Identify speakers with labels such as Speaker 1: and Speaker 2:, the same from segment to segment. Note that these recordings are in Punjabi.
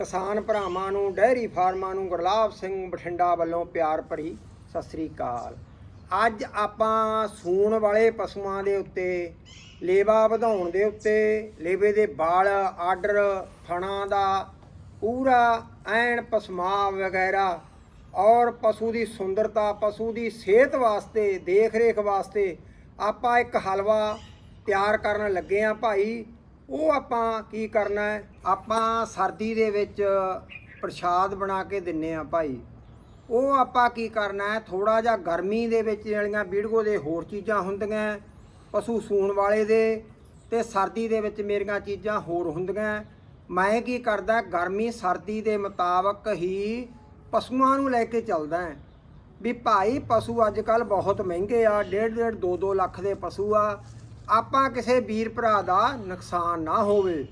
Speaker 1: ਕਿਸਾਨ ਭਰਾਵਾਂ ਨੂੰ ਡੈਰੀ ਫਾਰਮਾਂ ਨੂੰ ਗੁਰਲਾਬ ਸਿੰਘ ਬਠਿੰਡਾ ਵੱਲੋਂ ਪਿਆਰ ਭਰੀ ਸਤਿ ਸ੍ਰੀ ਅਕਾਲ। ਅੱਜ ਆਪਾਂ ਸੂਣ ਵਾਲੇ ਪਸ਼ੂਆਂ ਦੇ ਉੱਤੇ, ਲੇਵਾ ਵਧਾਉਣ ਦੇ ਉੱਤੇ, ਲੇਵੇ ਦੇ ਬਾਲ, ਆਰਡਰ ਥਣਾ ਦਾ ਪੂਰਾ ਐਨ ਪਸਮਾ ਵਗੈਰਾ ਔਰ ਪਸ਼ੂ ਦੀ ਸੁੰਦਰਤਾ, ਪਸ਼ੂ ਦੀ ਸਿਹਤ ਵਾਸਤੇ ਦੇਖ ਰੇਖ ਵਾਸਤੇ ਆਪਾਂ ਇੱਕ ਹਲਵਾ ਤਿਆਰ ਕਰਨ ਲੱਗੇ ਆ ਭਾਈ। ਉਹ ਆਪਾਂ ਕੀ ਕਰਨਾ ਹੈ? ਆਪਾਂ ਸਰਦੀ ਦੇ ਵਿੱਚ ਪ੍ਰਸ਼ਾਦ ਬਣਾ ਕੇ ਦਿੰਨੇ ਆ ਭਾਈ। ਉਹ ਆਪਾਂ ਕੀ ਕਰਨਾ ਹੈ? ਥੋੜਾ ਜਿਹਾ ਗਰਮੀ ਦੇ ਵਿੱਚ ਜਿਹੜੀਆਂ ਵੀਡੀਓ ਦੇ ਹੋਰ ਚੀਜ਼ਾਂ ਹੁੰਦੀਆਂ ਪਸ਼ੂ ਸੂਣ ਵਾਲੇ ਦੇ ਤੇ ਸਰਦੀ ਦੇ ਵਿੱਚ ਮੇਰੀਆਂ ਚੀਜ਼ਾਂ ਹੋਰ ਹੁੰਦੀਆਂ ਮੈਂ ਕੀ ਕਰਦਾ ਗਰਮੀ ਸਰਦੀ ਦੇ ਮੁਤਾਬਕ ਹੀ ਪਸ਼ੂਆਂ ਨੂੰ ਲੈ ਕੇ ਚੱਲਦਾ ਵੀ ਭਾਈ ਪਸ਼ੂ ਅੱਜ ਕੱਲ ਬਹੁਤ ਮਹਿੰਗੇ ਆ ਡੇਢ ਡੇਢ 2 2 ਲੱਖ ਦੇ ਪਸ਼ੂ ਆ। ਆਪਾਂ ਕਿਸੇ ਵੀਰ ਭਰਾ ਦਾ ਨੁਕਸਾਨ ਨਾ ਹੋਵੇ।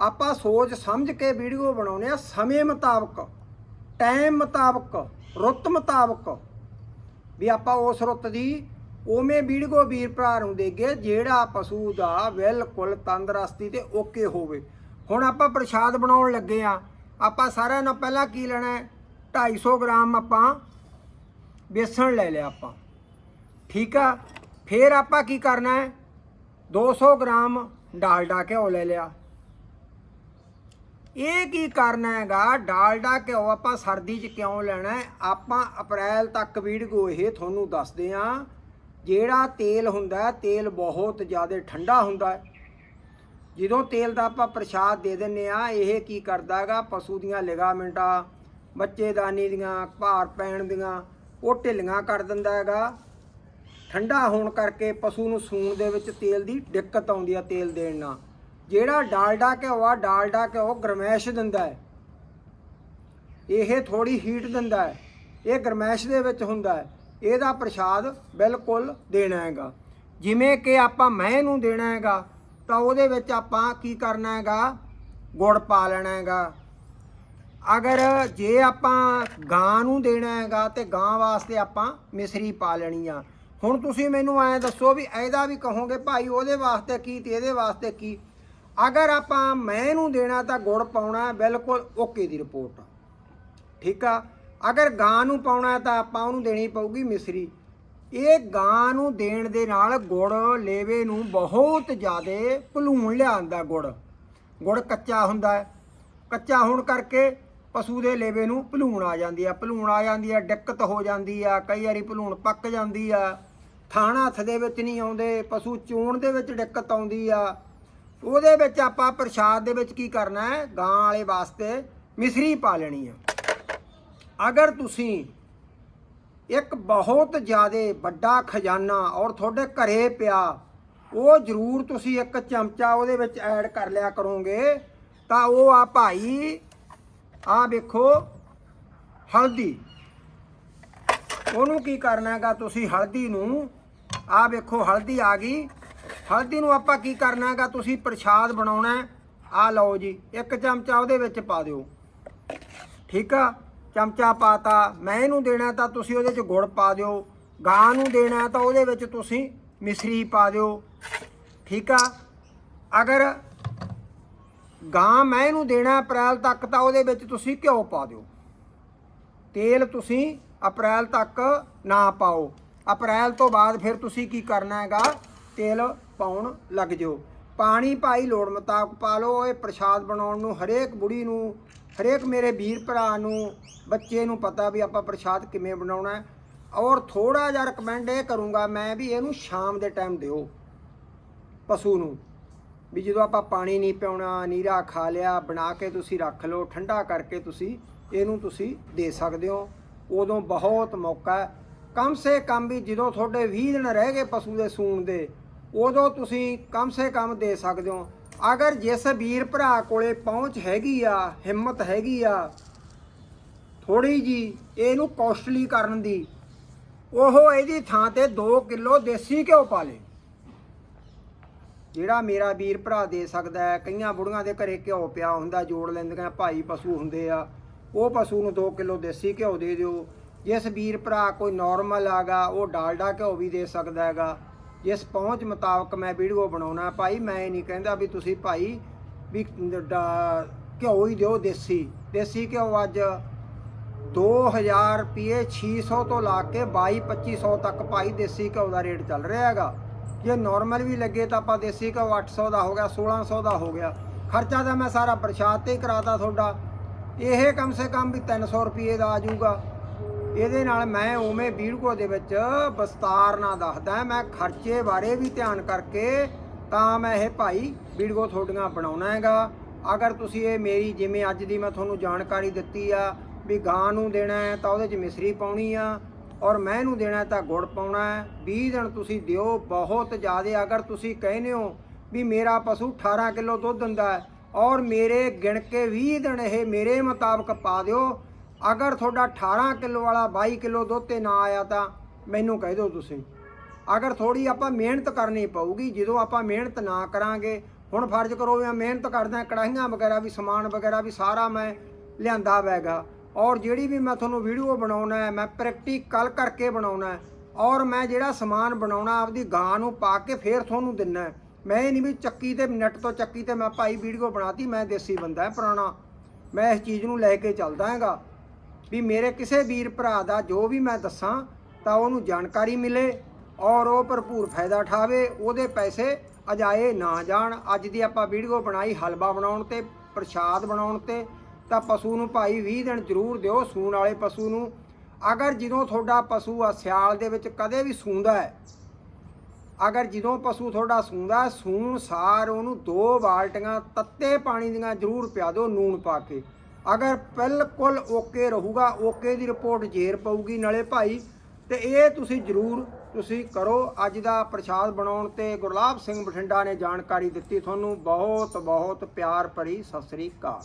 Speaker 1: ਆਪਾਂ ਸੋਚ ਸਮਝ ਕੇ ਵੀਡੀਓ ਬਣਾਉਨੇ ਆ ਸਮੇਂ ਮੁਤਾਬਕ ਟਾਈਮ ਮੁਤਾਬਕ, ਰੁੱਤ ਮੁਤਾਬਕ। ਵੀ ਆਪਾਂ ਉਸ ਰੁੱਤ ਦੀ ਉਵੇਂ ਵੀਡੀਓ ਵੀਰ ਭਰਾ ਨੂੰ ਦੇਗੇ ਜਿਹੜਾ ਪਸ਼ੂ ਦਾ ਬਿਲਕੁਲ ਤੰਦਰੁਸਤੀ ਤੇ ਓਕੇ ਹੋਵੇ। ਹੁਣ ਆਪਾਂ ਪ੍ਰਸ਼ਾਦ ਬਣਾਉਣ ਲੱਗੇ ਆ ਆਪਾਂ ਸਾਰਿਆਂ ਨਾਲ ਪਹਿਲਾਂ ਕੀ ਲੈਣਾ ਹੈ? 250 ਗ੍ਰਾਮ ਆਪਾਂ ਬੇਸਣ ਲੈ ਲਿਆ ਆਪਾਂ। ਠੀਕ ਆ? ਫਿਰ ਆਪਾਂ ਕੀ ਕਰਨਾ ਹੈ? 200 ਗ੍ਰਾਮ ਡਾਲਡਾ ਘਿਓ ਲੈ ਲਿਆ। ਇਹ ਕੀ ਕਰਨਾ ਹੈਗਾ? ਡਾਲਡਾ ਘਿਓ ਆਪਾਂ ਸਰਦੀ 'ਚ ਕਿਉਂ ਲੈਣਾ ਆਪਾਂ ਅਪ੍ਰੈਲ ਤੱਕ ਵੀਡੀਓ ਇਹ ਤੁਹਾਨੂੰ ਦੱਸਦੇ ਆ ਜਿਹੜਾ ਤੇਲ ਹੁੰਦਾ ਤੇਲ ਬਹੁਤ ਜ਼ਿਆਦਾ ਠੰਡਾ ਹੁੰਦਾ ਜਦੋਂ ਤੇਲ ਦਾ ਆਪਾਂ ਪ੍ਰਸ਼ਾਦ ਦੇ ਦਿੰਨੇ ਆ ਇਹ ਕੀ ਕਰਦਾ ਹੈਗਾ? ਪਸ਼ੂ ਦੀਆਂ ਲਿਗਾਮੈਂਟਾਂ, ਬੱਚੇਦਾਨੀ ਦੀਆਂ ਭਾਰ ਪੈਣ ਦੀਆਂ, ਉਹ ਢਿੱਲੀਆਂ ਕਰ ਦਿੰਦਾ ਹੈਗਾ। ਠੰਡਾ ਹੋਣ ਕਰਕੇ ਪਸ਼ੂ ਨੂੰ ਸੂਣ ਦੇ ਵਿੱਚ ਤੇਲ ਦੀ ਦਿੱਕਤ ਆਉਂਦੀ ਆ ਤੇਲ ਦੇਣ ਨਾਲ। ਜਿਹੜਾ ਡਾਲਡਾ ਘਿਓ ਆ, ਡਾਲਡਾ ਘਿਓ ਗਰਮੈਸ਼ ਦਿੰਦਾ ਹੈ। ਇਹ ਥੋੜੀ ਹੀਟ ਦਿੰਦਾ ਹੈ। ਇਹ ਗਰਮੈਸ਼ ਦੇ ਵਿੱਚ ਹੁੰਦਾ ਹੈ। ਇਹਦਾ ਪ੍ਰਸ਼ਾਦ ਬਿਲਕੁਲ ਦੇਣਾ ਹੈਗਾ। ਜਿਵੇਂ ਕਿ ਆਪਾਂ ਮਹਿ ਨੂੰ ਦੇਣਾ ਹੈਗਾ, ਤਾਂ ਉਹਦੇ ਵਿੱਚ ਆਪਾਂ ਕੀ ਕਰਨਾ ਹੈਗਾ? ਗੁੜ ਪਾ ਲੈਣਾ ਹੈਗਾ। ਅਗਰ ਜੇ ਆਪਾਂ ਗਾਂ ਨੂੰ ਦੇਣਾ ਹੈਗਾ, ਤੇ ਗਾਂ ਵਾਸਤੇ ਆਪਾਂ ਮਿਸਰੀ ਪਾ ਲੈਣੀ ਆ। ਹੁਣ ਤੁਸੀਂ ਮੈਨੂੰ ਐਂ ਦੱਸੋ ਵੀ ਇਹਦਾ ਵੀ ਕਹੋਗੇ, ਭਾਈ ਉਹਦੇ ਵਾਸਤੇ ਕੀ ਤੇ ਇਹਦੇ ਵਾਸਤੇ ਕੀ? ਅਗਰ ਆਪਾਂ ਮੈਂ ਨੂੰ ਦੇਣਾ ਤਾਂ ਗੁੜ ਪਾਉਣਾ ਬਿਲਕੁਲ ਓਕੇ ਦੀ ਰਿਪੋਰਟ ਠੀਕ ਆ? ਅਗਰ ਗਾਂ ਨੂੰ ਪਾਉਣਾ ਤਾਂ ਆਪਾਂ ਉਹਨੂੰ ਦੇਣੀ ਪਊਗੀ ਮਿਸਰੀ। ਇਹ ਗਾਂ ਨੂੰ ਦੇਣ ਦੇ ਨਾਲ ਗੁੜ ਲੇਵੇ ਨੂੰ ਬਹੁਤ ਜ਼ਿਆਦਾ ਭਲੂਣ ਲਿਆਂਦਾ ਗੁੜ। ਗੁੜ ਕੱਚਾ ਹੁੰਦਾ ਹੈ। ਕੱਚਾ ਹੋਣ ਕਰਕੇ ਪਸ਼ੂ ਦੇ ਲੇਵੇ ਨੂੰ ਭਲੂਣ ਆ ਜਾਂਦੀ ਆ, ਭਲੂਣ ਆ ਜਾਂਦੀ ਆ, ਦਿੱਕਤ ਹੋ ਜਾਂਦੀ ਆ, ਕਈ ਵਾਰੀ ਭਲੂਣ ਪੱਕ ਜਾਂਦੀ ਆ। ਥਾਣਾ ਹੱਥ ਦੇ ਵਿੱਚ ਨਹੀਂ ਆਉਂਦੇ, ਪਸ਼ੂ ਚੋਣ ਦੇ ਵਿੱਚ ਦਿੱਕਤ ਆਉਂਦੀ ਆ। ਉਹਦੇ ਵਿੱਚ ਆਪਾਂ ਪ੍ਰਸ਼ਾਦ ਦੇ ਵਿੱਚ ਕੀ ਕਰਨਾ ਹੈ? ਗਾਂ ਵਾਲੇ ਵਾਸਤੇ ਮਿਸਰੀ ਪਾ ਲੈਣੀ ਆ। ਅਗਰ ਤੁਸੀਂ ਇੱਕ ਬਹੁਤ ਜ਼ਿਆਦਾ ਵੱਡਾ ਖਜ਼ਾਨਾ ਔਰ ਤੁਹਾਡੇ ਘਰੇ ਪਿਆ, ਉਹ ਜ਼ਰੂਰ ਤੁਸੀਂ ਇੱਕ ਚਮਚਾ ਉਹਦੇ ਵਿੱਚ ਐਡ ਕਰ ਲਿਆ ਕਰੋਗੇ, ਤਾਂ ਉਹ ਆ ਭਾਈ, ਆ ਵੇਖੋ, ਹਲਦੀ। ਉਹਨੂੰ ਕੀ ਕਰਨਾ ਹੈਗਾ? ਤੁਸੀਂ ਹਲਦੀ ਨੂੰ ਆਹ ਵੇਖੋ, ਹਲਦੀ ਆ ਗਈ। ਹਲਦੀ ਨੂੰ ਆਪਾਂ ਕੀ ਕਰਨਾ ਹੈਗਾ? ਤੁਸੀਂ ਪ੍ਰਸ਼ਾਦ ਬਣਾਉਣਾ ਆ ਲਓ ਜੀ, ਇੱਕ ਚਮਚਾ ਉਹਦੇ ਵਿੱਚ ਪਾ ਦਿਓ। ਠੀਕ ਆ? ਚਮਚਾ ਪਾਤਾ, ਮੈਂ ਇਹਨੂੰ ਦੇਣਾ ਤਾਂ ਤੁਸੀਂ ਉਹਦੇ 'ਚ ਗੁੜ ਪਾ ਦਿਓ। ਗਾਂ ਨੂੰ ਦੇਣਾ ਤਾਂ ਉਹਦੇ ਵਿੱਚ ਤੁਸੀਂ ਮਿਸਰੀ ਪਾ ਦਿਓ। ਠੀਕ ਆ? ਅਗਰ ਗਾਂ ਮੈਂ ਇਹਨੂੰ ਦੇਣਾ ਅਪ੍ਰੈਲ ਤੱਕ ਤਾਂ ਉਹਦੇ ਵਿੱਚ ਤੁਸੀਂ ਘਿਓ ਪਾ ਦਿਓ। ਤੇਲ ਤੁਸੀਂ ਅਪ੍ਰੈਲ ਤੱਕ ਨਾ ਪਾਓ। ਅਪ੍ਰੈਲ ਤੋਂ ਬਾਅਦ ਫਿਰ ਤੁਸੀਂ ਕੀ ਕਰਨਾ ਹੈਗਾ? ਤੇਲ ਪਾਉਣ ਲੱਗ ਜਿਓ। ਪਾਣੀ ਭਾਈ ਲੋੜ ਮੁਤਾਬਕ ਪਾ ਲਓ। ਇਹ ਪ੍ਰਸ਼ਾਦ ਬਣਾਉਣ ਨੂੰ ਹਰੇਕ ਬੁੜੀ ਨੂੰ, ਹਰੇਕ ਮੇਰੇ ਵੀਰ ਭਰਾ ਨੂੰ, ਬੱਚੇ ਨੂੰ ਪਤਾ ਵੀ ਆਪਾਂ ਪ੍ਰਸ਼ਾਦ ਕਿਵੇਂ ਬਣਾਉਣਾ ਹੈ। ਔਰ ਥੋੜਾ ਜਿਹਾ ਰეკਮੈਂਡ ਇਹ ਕਰੂੰਗਾ ਮੈਂ ਵੀ ਇਹਨੂੰ ਸ਼ਾਮ ਦੇ ਟਾਈਮ ਦਿਓ ਪਸ਼ੂ ਨੂੰ। ਵੀ ਜਦੋਂ ਆਪਾਂ ਪਾਣੀ ਨਹੀਂ ਪਿਉਣਾ, ਨੀਰਾ ਖਾ ਲਿਆ, ਬਣਾ ਕੇ ਤੁਸੀਂ ਰੱਖ ਲਓ, ਠੰਡਾ ਕਰਕੇ ਤੁਸੀਂ ਇਹਨੂੰ ਤੁਸੀਂ ਦੇ ਸਕਦੇ ਹੋ। ਉਦੋਂ ਬਹੁਤ ਮੌਕਾ ਕਮ ਸੇ ਕਮ ਵੀ ਜਦੋਂ ਤੁਹਾਡੇ 20 ਦਿਨ ਰਹਿ ਗਏ ਪਸ਼ੂ ਦੇ ਸੂਣ ਦੇ, ਉਦੋਂ ਤੁਸੀਂ ਕਮ ਸੇ ਕਮ ਦੇ ਸਕਦੇ ਹੋ। ਅਗਰ ਜਿਸ ਵੀਰ ਭਰਾ ਕੋਲੇ ਪਹੁੰਚ ਹੈਗੀ ਆ, ਹਿੰਮਤ ਹੈਗੀ ਆ ਥੋੜੀ ਜੀ ਇਹਨੂੰ ਕੋਸਟਲੀ ਕਰਨ ਦੀ, ਉਹ ਇਹਦੀ ਥਾਂ ਤੇ 2 ਕਿਲੋ ਦੇਸੀ ਘਿਓ ਪਾ ਲੇ। ਜਿਹੜਾ ਮੇਰਾ ਵੀਰ ਭਰਾ ਦੇ ਸਕਦਾ ਹੈ, ਕਈਆਂ ਬੁੜੀਆਂ ਦੇ ਘਰੇ ਘਿਓ ਪਿਆ ਹੁੰਦਾ, ਜੋੜ ਲੈਂਦੀਆਂ, ਭਾਈ ਪਸ਼ੂ ਹੁੰਦੇ ਆ, ਉਹ ਪਸ਼ੂ ਨੂੰ 2 ਕਿਲੋ ਦੇਸੀ ਘਿਓ ਦੇ ਦਿਓ। ਜਿਸ ਵੀਰ ਭਰਾ ਕੋਈ ਨਾਰਮਲ ਆਗਾ, ਉਹ ਡਾਲਡਾ ਘਿਓ ਵੀ ਦੇ ਸਕਦਾ ਹੈਗਾ। ਜਿਸ ਪਹੁੰਚ ਮੁਤਾਬਕ ਮੈਂ ਵੀਡੀਓ ਬਣਾਉਣਾ, ਭਾਈ ਮੈਂ ਇਹ ਨਹੀਂ ਕਹਿੰਦਾ ਵੀ ਤੁਸੀਂ ਭਾਈ ਵੀ ਘਿਓ ਹੀ ਦਿਓ ਦੇਸੀ। ਦੇਸੀ ਘਿਓ ਅੱਜ 2000 ਰੁਪਏ 600 ਤੋਂ ਲਾ ਕੇ 22 2500 ਤੱਕ ਭਾਈ ਦੇਸੀ ਘਿਓ ਦਾ ਰੇਟ ਚੱਲ ਰਿਹਾ ਹੈਗਾ। ਜੇ ਨਾਰਮਲ ਵੀ ਲੱਗੇ ਤਾਂ ਆਪਾਂ ਦੇਸੀ ਘਿਓ 800 ਦਾ ਹੋ ਗਿਆ 1600 ਦਾ ਹੋ ਗਿਆ। ਖਰਚਾ ਤਾਂ ਮੈਂ ਸਾਰਾ ਪ੍ਰਸ਼ਾਦ ਤੇ ਹੀ ਕਰਾਤਾ ਤੁਹਾਡਾ। ਇਹ ਕਮ ਸੇ ਕਮ ਵੀ 300 ਰੁਪਏ ਦਾ ਆ ਜਾਊਗਾ। ਇਹਦੇ ਨਾਲ ਮੈਂ ਉਵੇਂ ਵੀਡੀਓ ਦੇ ਵਿੱਚ ਵਿਸਤਾਰ ਨਾਲ ਦੱਸਦਾ, ਮੈਂ ਖਰਚੇ ਬਾਰੇ ਵੀ ਧਿਆਨ ਕਰਕੇ ਤਾਂ ਮੈਂ ਇਹ ਭਾਈ ਵੀਡੀਓ ਤੁਹਾਡੀਆਂ ਬਣਾਉਣਾ ਹੈਗਾ। ਅਗਰ ਤੁਸੀਂ ਇਹ ਮੇਰੀ, ਜਿਵੇਂ ਅੱਜ ਦੀ ਮੈਂ ਤੁਹਾਨੂੰ ਜਾਣਕਾਰੀ ਦਿੱਤੀ ਆ ਵੀ ਗਾਂ ਨੂੰ ਦੇਣਾ ਹੈ ਤਾਂ ਉਹਦੇ 'ਚ ਮਿਸਰੀ ਪਾਉਣੀ ਆ ਔਰ ਮੈਂ ਨੂੰ ਦੇਣਾ ਤਾਂ ਗੁੜ ਪਾਉਣਾ ਹੈ। 20 ਦਿਨ ਤੁਸੀਂ ਦਿਓ, ਬਹੁਤ ਜ਼ਿਆਦਾ ਅਗਰ ਤੁਸੀਂ ਕਹਿੰਦੇ ਹੋ ਵੀ ਮੇਰਾ ਪਸ਼ੂ 18 ਕਿਲੋ ਦੁੱਧ ਦਿੰਦਾ ਹੈ ਔਰ ਮੇਰੇ ਗਿਣ ਕੇ 20 ਦਿਨ ਇਹ ਮੇਰੇ ਮੁਤਾਬਕ ਪਾ ਦਿਓ ਅਗਰ ਤੁਹਾਡਾ 18 ਕਿਲੋ ਵਾਲਾ 22 ਕਿਲੋ ਦੁੱਧ ਤੇ ਨਾ ਆਇਆ ਤਾਂ ਮੈਨੂੰ ਕਹਿ ਦਿਓ ਤੁਸੀਂ। ਅਗਰ ਥੋੜੀ ਆਪਾਂ ਮਿਹਨਤ ਕਰਨੀ ਪਊਗੀ, ਜਦੋਂ ਆਪਾਂ ਮਿਹਨਤ ਨਾ ਕਰਾਂਗੇ, ਹੁਣ ਫਰਜ਼ ਕਰੋ ਮੈਂ ਮਿਹਨਤ ਕਰਦਾ, ਕੜਾਹੀਆਂ ਵਗੈਰਾ ਵੀ, ਸਮਾਨ ਵਗੈਰਾ ਵੀ ਸਾਰਾ ਮੈਂ ਲਿਆਂਦਾ ਵੈਗਾ ਔਰ ਜਿਹੜੀ ਵੀ ਮੈਂ ਤੁਹਾਨੂੰ ਵੀਡੀਓ ਬਣਾਉਣਾ ਹੈ, ਮੈਂ ਪ੍ਰੈਕਟੀਕਲ ਕਰਕੇ ਬਣਾਉਣਾ ਔਰ ਮੈਂ ਜਿਹੜਾ ਸਮਾਨ ਬਣਾਉਣਾ, ਆਪਦੀ ਗਾਂ ਨੂੰ ਪਾ ਕੇ ਫੇਰ ਤੁਹਾਨੂੰ ਦਿੰਨਾ ਮੈਂ ਇਹ ਨਹੀਂ ਵੀ ਚੱਕੀ ਤੇ ਨੈਟ ਤੋਂ ਚੱਕੀ ਤੇ ਮੈਂ ਭਾਈ ਵੀਡੀਓ ਬਣਾਤੀ, ਮੈਂ ਦੇਸੀ ਬੰਦਾ ਹੈ ਪੁਰਾਣਾ। ਮੈਂ ਇਸ ਚੀਜ਼ ਨੂੰ ਲੈ ਕੇ ਚੱਲਦਾ ਹੈਗਾ। ਵੀ ਮੇਰੇ ਕਿਸੇ ਵੀਰ ਭਰਾ ਦਾ ਜੋ ਵੀ ਮੈਂ ਦੱਸਾਂ ਤਾਂ ਉਹਨੂੰ ਜਾਣਕਾਰੀ ਮਿਲੇ ਔਰ ਉਹ ਭਰਪੂਰ ਫਾਇਦਾ ਉਠਾਵੇ, ਉਹਦੇ ਪੈਸੇ ਅਜਾਏ ਨਾ ਜਾਣ। ਅੱਜ ਦੀ ਆਪਾਂ ਵੀਡੀਓ ਬਣਾਈ ਹਲਵਾ ਬਣਾਉਣ ਤੇ, ਪ੍ਰਸ਼ਾਦ ਬਣਾਉਣ ਤੇ, ਤਾਂ ਪਸ਼ੂ ਨੂੰ ਭਾਈ 20 ਦਿਨ ਜ਼ਰੂਰ ਦਿਓ ਸੂਣ ਵਾਲੇ ਪਸ਼ੂ ਨੂੰ। ਅਗਰ ਜਦੋਂ ਤੁਹਾਡਾ ਪਸ਼ੂ ਆ ਸਿਆਲ ਦੇ ਵਿੱਚ ਕਦੇ ਵੀ ਸੂੰਦਾ ਹੈ, ਅਗਰ ਜਦੋਂ ਪਸ਼ੂ ਤੁਹਾਡਾ ਸੂੰਦਾ ਸੂਣ ਸਾਰ ਉਹਨੂੰ ਦੋ ਬਾਲਟੀਆਂ ਤੱਤੇ ਪਾਣੀ ਦੀਆਂ ਜ਼ਰੂਰ ਪਿਆ ਦਿਓ ਨੂਣ ਪਾ ਕੇ। ਅਗਰ ਬਿਲਕੁਲ ਓਕੇ ਰਹੂਗਾ, ਓਕੇ ਦੀ ਰਿਪੋਰਟ ਜੇਰ ਪਊਗੀ ਨਾਲੇ ਭਾਈ, ਤੇ ਇਹ ਤੁਸੀਂ ਜ਼ਰੂਰ ਤੁਸੀਂ ਕਰੋ। ਅੱਜ ਦਾ ਪ੍ਰਸ਼ਾਦ ਬਣਾਉਣ ਤੇ ਗੁਰਲਾਬ ਸਿੰਘ ਬਠਿੰਡਾ ਨੇ ਜਾਣਕਾਰੀ ਦਿੱਤੀ। ਤੁਹਾਨੂੰ ਬਹੁਤ ਬਹੁਤ ਪਿਆਰ ਭਰੀ ਸਤਿ ਸ੍ਰੀ ਅਕਾਲ।